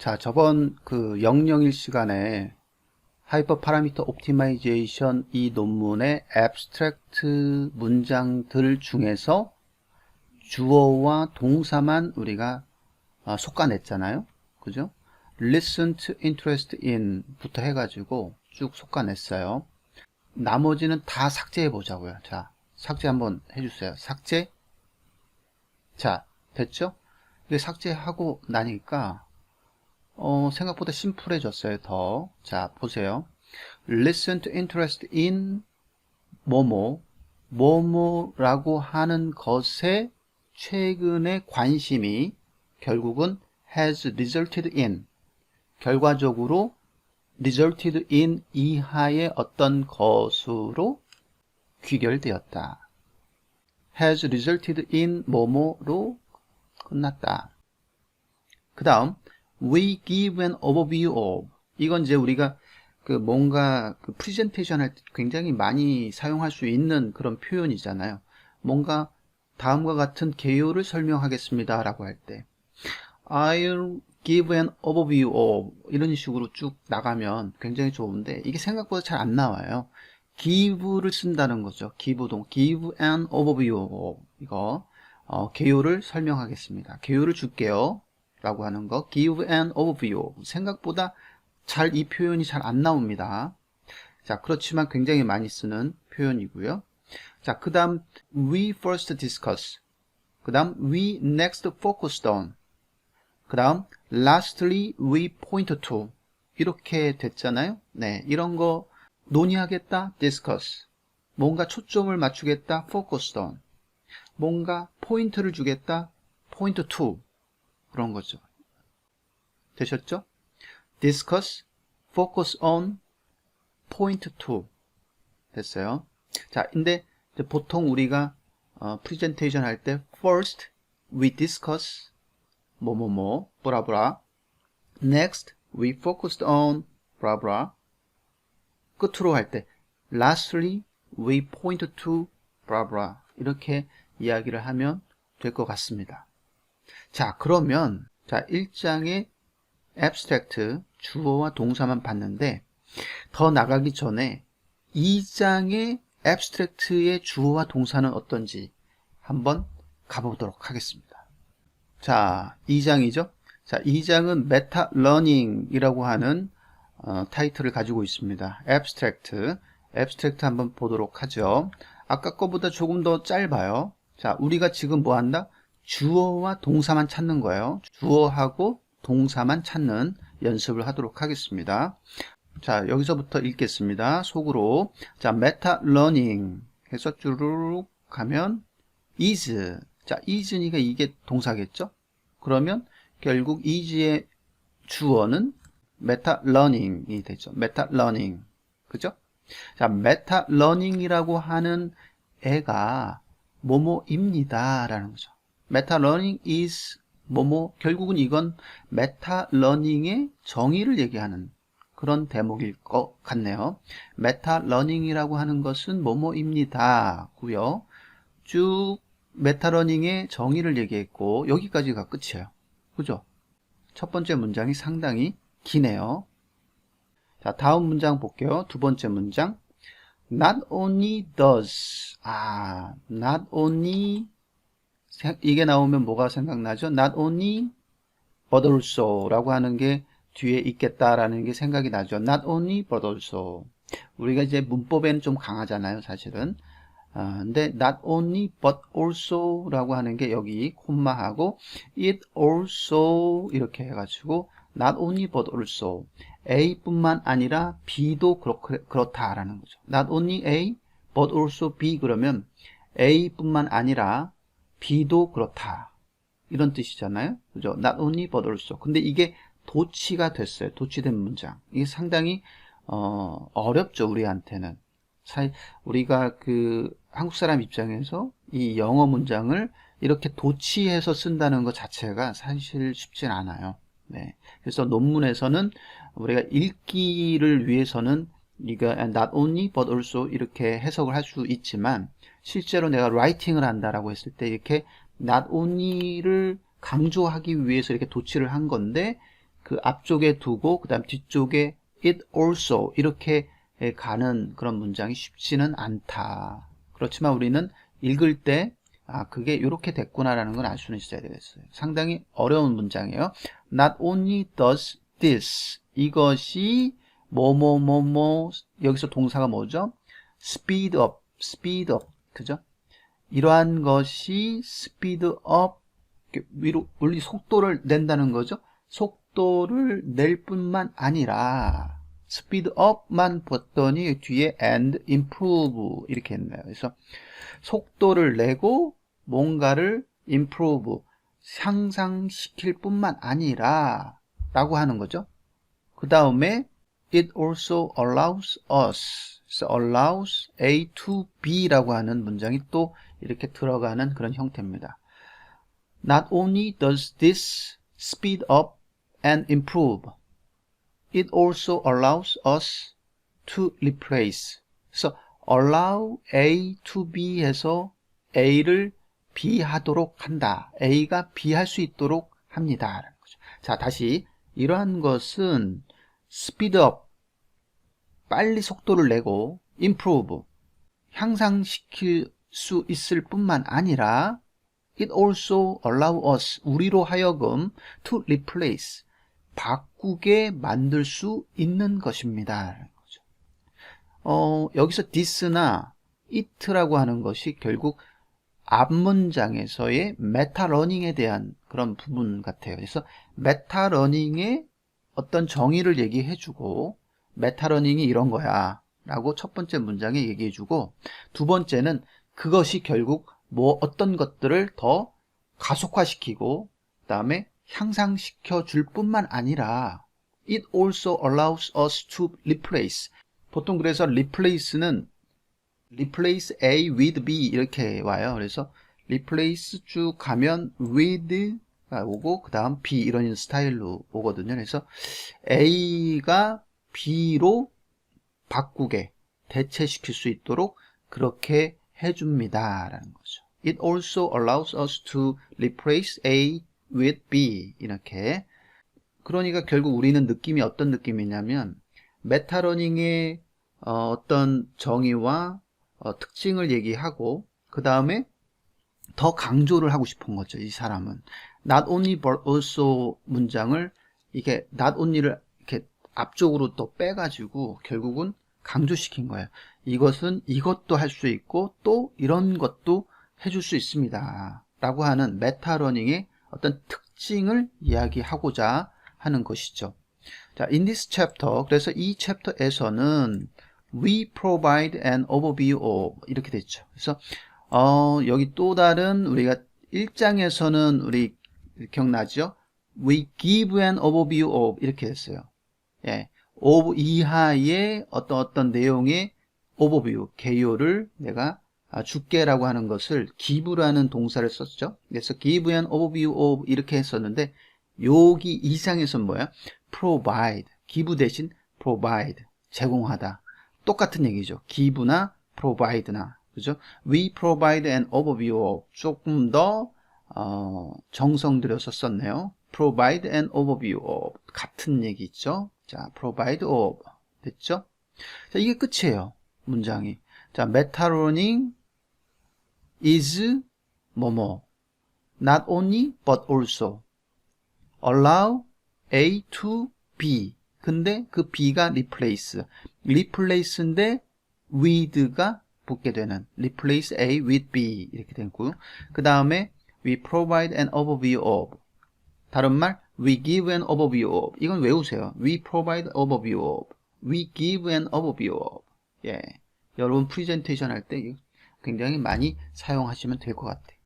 자, 저번 그 001 시간에 하이퍼 파라미터 옵티마이제이션 이 논문의 abstract 문장들 중에서 주어와 동사만 우리가 어, 속아냈잖아요. 그죠? listen to interest in 부터 해가지고 쭉 속아냈어요. 나머지는 다 삭제해 보자고요. 자, 삭제 한번 해주세요. 삭제. 자, 됐죠? 이게 삭제하고 나니까 어, 생각보다 심플해졌어요. 더. 자, 보세요. Listen to interest in 뭐뭐 뭐뭐라고 하는 것에 최근의 관심이 결국은 has resulted in 결과적으로 resulted in 이하의 어떤 것으로 귀결되었다. has resulted in 뭐뭐로 끝났다. 그 다음 we give an overview of 이건 이제 우리가 그 뭔가 그 프레젠테이션 할 때 굉장히 많이 사용할 수 있는 그런 표현이잖아요. 뭔가 다음과 같은 개요를 설명하겠습니다 라고 할 때 I'll give an overview of 이런 식으로 쭉 나가면 굉장히 좋은데 이게 생각보다 잘 안 나와요. give를 쓴다는 거죠. give동 give an overview of 이거 어, 개요를 설명하겠습니다. 개요를 줄게요. 라고 하는 거 give an overview 생각보다 잘 이 표현이 잘 안 나옵니다. 자 그렇지만 굉장히 많이 쓰는 표현이고요. 자그 다음 we first discuss. 그 다음 we next focused on. 그 다음 lastly we point to. 이렇게 됐잖아요. 네 이런 거 논의하겠다 discuss. 뭔가 초점을 맞추겠다 focused on. 뭔가 포인트를 주겠다 point to 그런 거죠. 되셨죠? discuss, focus on, point to 됐어요. 자, 근데 보통 우리가 어, 프레젠테이션 할 때 first we discuss 뭐뭐뭐 브라브라 next we focused on 브라브라 끝으로 할 때 lastly we point to 브라브라 이렇게 이야기를 하면 될 것 같습니다. 자, 그러면 자, 1장의 abstract 주어와 동사만 봤는데 더 나가기 전에 2장의 abstract의 주어와 동사는 어떤지 한번 가보도록 하겠습니다. 자, 2장이죠. 자, 2장은 메타 러닝이라고 하는 어, 타이틀을 가지고 있습니다. abstract. abstract 한번 보도록 하죠. 아까 거보다 조금 더 짧아요. 자, 우리가 지금 뭐 한다? 주어와 동사만 찾는 거예요. 주어하고 동사만 찾는 연습을 하도록 하겠습니다. 자, 여기서부터 읽겠습니다. 속으로. 자, 메타 러닝 해서 쭈르륵 가면 is. 자, is니까 이게 동사겠죠? 그러면 결국 is의 주어는 메타 러닝이 되죠. 메타 러닝. 그죠? 자, 메타 러닝이라고 하는 애가 뭐뭐입니다. 라는 거죠. 메타 러닝 is 뭐뭐 결국은 이건 메타 러닝의 정의를 얘기하는 그런 대목일 것 같네요. 메타 러닝이라고 하는 것은 뭐뭐입니다. 고요. 쭉 메타 러닝의 정의를 얘기했고 여기까지가 끝이에요. 그죠? 첫 번째 문장이 상당히 기네요. 자, 다음 문장 볼게요. 두 번째 문장. Not only does 아, not only 이게 나오면 뭐가 생각나죠? Not only but also 라고 하는 게 뒤에 있겠다라는 게 생각이 나죠. Not only but also 우리가 이제 문법에는 좀 강하잖아요, 사실은. 아, 근데 not only but also 라고 하는 게 여기 콤마하고 it also 이렇게 해가지고 not only but also A뿐만 아니라 B도 그렇, 그렇다라는 거죠. not only A but also B 그러면 A뿐만 아니라 B도 그렇다. 이런 뜻이잖아요. 그죠? Not only but also. 근데 이게 도치가 됐어요. 도치된 문장. 이게 상당히 어, 어렵죠. 우리한테는. 사실 우리가 그 한국 사람 입장에서 이 영어 문장을 이렇게 도치해서 쓴다는 것 자체가 사실 쉽진 않아요. 네. 그래서 논문에서는 우리가 읽기를 위해서는 이거 not only but also 이렇게 해석을 할 수 있지만 실제로 내가 라이팅을 한다라고 했을 때 이렇게 not only를 강조하기 위해서 이렇게 도치를 한 건데 그 앞쪽에 두고 그 다음 뒤쪽에 it also 이렇게 에, 가는 그런 문장이 쉽지는 않다. 그렇지만 우리는 읽을 때 아, 그게 이렇게 됐구나라는 걸 알 수는 있어야 되겠어요. 상당히 어려운 문장이에요. Not only does this 이것이 뭐뭐뭐뭐 여기서 동사가 뭐죠? speed up, speed up 그죠? 이러한 것이 이렇게 위로 올리 속도를 낸다는 거죠. 속도를 낼 뿐만 아니라 up만 봤더니 뒤에 and improve 이렇게 했네요. 그래서 속도를 내고 뭔가를 improve 향상시킬 뿐만 아니라 라고 하는 거죠. 그 다음에 it also allows us allows A to B라고 하는 문장이 또 이렇게 들어가는 그런 형태입니다. Not only does this speed up and improve, it also allows us to replace. 그래서 allow A to B 해서 A를 B 하도록 한다. A가 B 할 수 있도록 합니다. 자, 다시 이러한 것은 speed up 빨리 속도를 내고 improve 향상시킬 수 있을 뿐만 아니라 it also allow us 우리로 하여금 to replace 바꾸게 만들 수 있는 것입니다. 어, 여기서 this나 it라고 하는 것이 결국 앞문장에서의 메타러닝에 대한 그런 부분 같아요. 그래서 메타러닝의 어떤 정의를 얘기해주고 메타러닝이 이런 거야. 라고 첫 번째 문장에 얘기해 주고 두 번째는 그것이 결국 뭐 어떤 것들을 더 가속화시키고 그 다음에 향상시켜 줄 뿐만 아니라 it also allows us to replace. 보통 그래서 replace는 replace A with B 이렇게 와요. 그래서 replace 쭉 가면 with 가 오고 그 다음 B 이런 스타일로 오거든요. 그래서 A가 B로 바꾸게 대체시킬 수 있도록 그렇게 해줍니다 라는 거죠. It also allows us to replace A with B. 이렇게. 그러니까 결국 우리는 느낌이 어떤 느낌이냐면 메타러닝의 어, 떤 정의와 어, 특징을 얘기하고 그 다음에 더 강조를 하고 싶은 거죠 이 사람은. Not only but also 문장을 이게 not only를 앞쪽으로 또 빼가지고 결국은 강조시킨 거예요. 이것은 이것도 할 수 있고 또 이런 것도 해줄 수 있습니다. 라고 하는 메타러닝의 어떤 특징을 이야기하고자 하는 것이죠. 자, in this chapter, 그래서 이 챕터에서는 we provide an overview of 이렇게 됐죠. 그래서 어, 여기 또 다른 우리가 1장에서는 우리 기억나죠? we give an overview of 이렇게 했어요. 예. of 이하의 어떤 어떤 내용의 overview, 개요를 내가 아, 줄게라고 하는 것을 give라는 동사를 썼죠. 그래서 give an overview of 이렇게 했었는데 여기 이상에서는 뭐야? provide, give 대신 provide, 제공하다. 똑같은 얘기죠. give나 provide나 그죠? We provide an overview of 조금 더 어, 정성 들여서 썼네요. provide an overview of 같은 얘기 있죠? 자, provide of 됐죠? 자, 이게 끝이에요. 문장이. 자, metaroning is 뭐뭐 not only but also allow A to B 근데 그 B가 replace replace인데 with가 붙게 되는 replace A with B 이렇게 되고요. 그 다음에 we provide an overview of 다른 말 we give an overview of 이건 외우세요. we provide overview of we give an overview of 예. 여러분 프리젠테이션 할 때 굉장히 많이 사용하시면 될 것 같아요.